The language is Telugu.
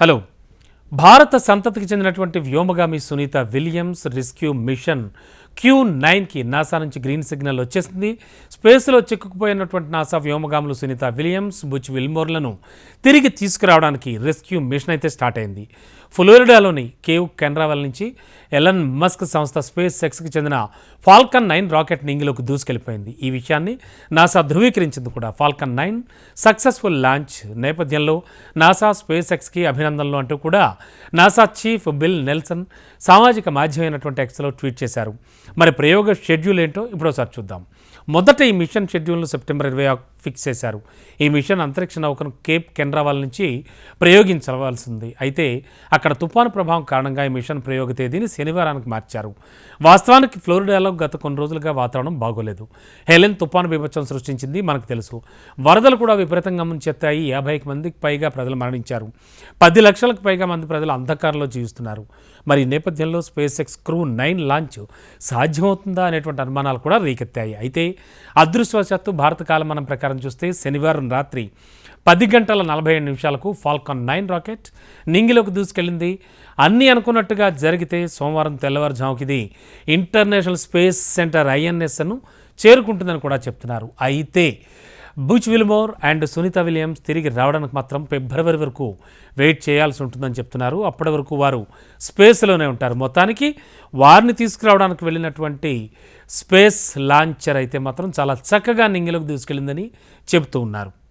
హలో. భారత సంతతికి చెందినటువంటి వ్యోమగామి Sunita Williams rescue mission crew నైన్కి నాసా నుంచి గ్రీన్ సిగ్నల్ వచ్చేసింది. స్పేస్లో చిక్కుకుపోయినటువంటి నాసా వ్యోమగాములు సునీత విలియమ్స్ బుచ్ విల్మోర్లను తిరిగి తీసుకురావడానికి రెస్క్యూ మిషన్ అయితే స్టార్ట్ అయింది. ఫ్లోరిడాలోని కేవ్ కెనరావల్ నుంచి ఎలన్ మస్క్ సంస్థ స్పేస్ సెక్స్కి చెందిన ఫాల్కన్ నైన్ రాకెట్ నింగిలోకి దూసుకెళ్ళిపోయింది ఈ విషయాన్ని నాసా ధృవీకరించింది కూడా. ఫాల్కన్ నైన్ సక్సెస్ఫుల్ లాంచ్ నేపథ్యంలో నాసా స్పేస్ ఎక్స్కి అభినందనలు అంటూ కూడా నాసా చీఫ్ బిల్ నెల్సన్ సామాజిక మాధ్యమైనటువంటి ఎక్స్లో ట్వీట్ చేశారు. మరి ప్రయోగ షెడ్యూల్ ఏంటో ఇప్పుడు ఒకసారి చూద్దాం. మొదట ఈ మిషన్ షెడ్యూల్ను సెప్టెంబర్ ఇరవై ఫిక్స్ చేశారు. ఈ మిషన్ అంతరిక్ష నౌకను కేప్ కెనరావాల్ నుంచి ప్రయోగించవలసింది. అయితే అక్కడ తుఫాను ప్రభావం కారణంగా ఈ మిషన్ ప్రయోగ తేదీని శనివారానికి మార్చారు. వాస్తవానికి ఫ్లోరిడాలో గత కొన్ని రోజులుగా వాతావరణం బాగోలేదు. హెలెన్ తుఫాను బీభత్సం సృష్టించింది మనకు తెలుసు. వరదలు కూడా విపరీతంగా ముంచెత్తాయి. యాభైకి మందికి పైగా ప్రజలు మరణించారు. పది లక్షలకు పైగా మంది ప్రజలు అంధకారంలో జీవిస్తున్నారు. మరి ఈ నేపథ్యంలో SpaceX crew nine launch సాధ్యమవుతుందా అనేటువంటి అనుమానాలు కూడా రేకెత్తాయి. అయితే అదృష్టవశాత్తు భారత కాలమానం ప్రకారం చూస్తే శనివారం రాత్రి పది గంటల నలభై ఏడు నిమిషాలకు ఫాల్కాన్ నైన్ రాకెట్ నింగిలోకి దూసుకెళ్ళింది. అన్నీ అనుకున్నట్టుగా జరిగితే సోమవారం తెల్లవారుజాముకిది ఇంటర్నేషనల్ స్పేస్ సెంటర్ ఐఎన్ఎస్ను చేరుకుంటుందని కూడా చెప్తున్నారు. అయితే Butch Wilmore and Sunita Williams తిరిగి రావడానికి మాత్రం ఫిబ్రవరి వరకు వెయిట్ చేయాల్సి ఉంటుందని చెప్తున్నారు. అప్పటి వరకు వారు స్పేస్లోనే ఉంటారు. మొత్తానికి వారిని తీసుకురావడానికి వెళ్ళినటువంటి స్పేస్ లాంచర్ అయితే మాత్రం చాలా చక్కగా నింగిలోకి తీసుకెళ్ళిందని చెబుతూ ఉన్నారు.